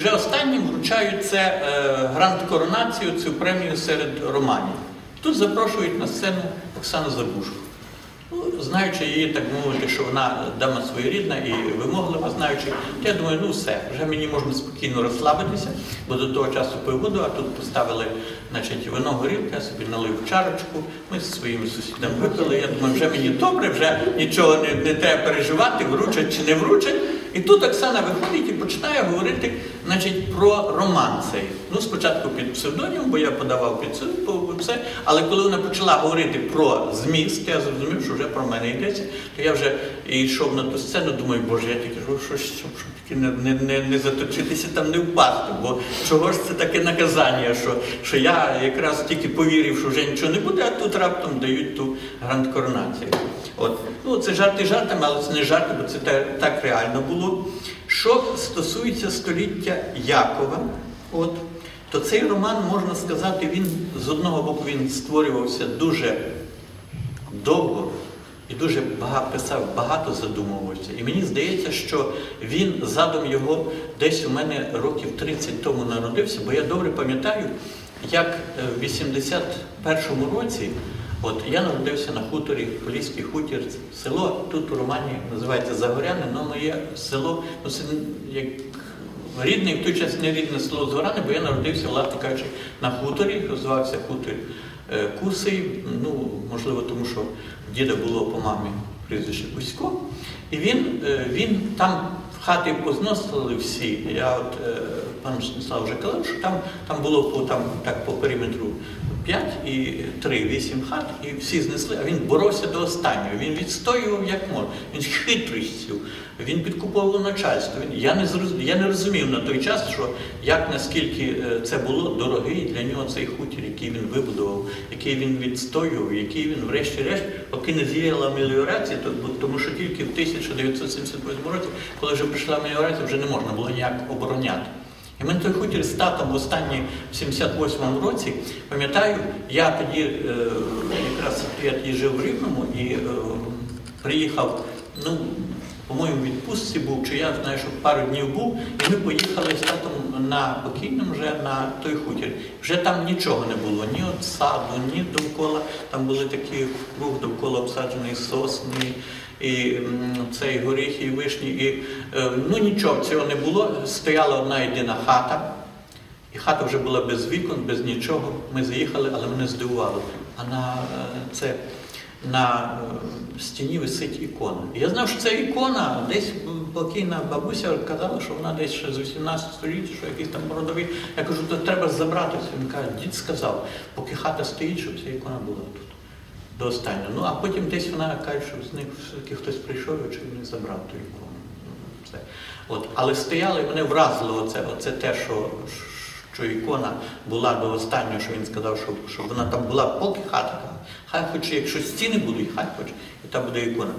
Вже останнім вручають це е, грант коронацію, цю премію серед романів. Тут запрошують на сцену Оксану Забушку. Ну, знаючи її, так мовити, що вона дама своєрідна і вимоглива, знаючи, то я думаю, ну все, вже мені можна спокійно розслабитися, бо до того часу пив а тут поставили значить, вино горілка, я собі налив чарочку, ми зі своїми сусідами випили. Я думаю, вже мені добре, вже нічого не, не треба переживати, вручать чи не вручать. І тут Оксана виходить і починає говорити значить, про роман цей. Ну, спочатку під псевдонімом, бо я подавав під все. Але коли вона почала говорити про зміст, я зрозумів, що вже про мене йдеться, то я вже йшов на ту сцену, думаю, боже, я тільки що, що, що, тільки не, не, не, не заточитися там, не впасти. Бо чого ж це таке наказання, що, що я якраз тільки повірив, що вже нічого не буде, а тут раптом дають ту грант коронацію. От. Ну, це жарти жартами, але це не жарти, бо це так реально було. Що стосується століття Якова, от, то цей роман, можна сказати, він з одного боку він створювався дуже довго і дуже багато писав, багато задумувався. І мені здається, що він задум його десь у мене років 30 тому народився, бо я добре пам'ятаю, як е, в 81-му році. От я народився на хуторі, Поліський хутір, село тут у Романі називається Загоряне, але моє село, ну це як рідне, в той час не рідне село Згоране, бо я народився, власне кажучи, на хуторі, звався хутір е, Кусий, ну, можливо, тому що діда було по мамі прізвище Кузько. І він, е, він там в хати позносили всі. Я от е, пан Станіслав вже казав, що там, там було по, там, так, по периметру 5 і 3, 8 хат, і всі знесли, а він боровся до останнього. Він відстоював як може. Він з хитрістю, він підкуповував начальство. Він, я, не зроз, я не розумів на той час, що як наскільки е, це було дорогий для нього цей хутір, який він вибудував, який він відстоював, який він, врешті-решт, поки не з'явила меліорація, тому що тільки в 1978 році, коли вже прийшла меліорація, вже не можна було ніяк обороняти. І мене той хутір став там в останній в 78-му році. Пам'ятаю, я тоді е, якраз я жив в Рівному і е, приїхав, ну, по-моєму, відпустці був, чи я знаю, що пару днів був, і ми поїхали з татом на покійним вже на той хутір. Вже там нічого не було, ні от саду, ні довкола. Там були такі круг довкола обсаджений сосни, і цей горіхи, і вишні. І, е, ну нічого цього не було. Стояла одна єдина хата. І хата вже була без вікон, без нічого. Ми заїхали, але мене здивувало. А на е, це на е, стіні висить ікона. Я знав, що це ікона, десь покійна бабуся казала, що вона десь ще з 18 століття, що якийсь там бородовий. Я кажу, то треба забратися. Він каже, дід сказав, поки хата стоїть, щоб ця ікона була тут. До останнього. Ну а потім десь вона каже, що з них все-таки хтось прийшов і чи не забрав ту ікону. Все. От. Але стояло і мене вразило оце, оце те, що, що ікона була до останнього, що він сказав, що, що вона там була, поки хата. Хай хоч якщо стіни будуть, хай хоч, і там буде ікона.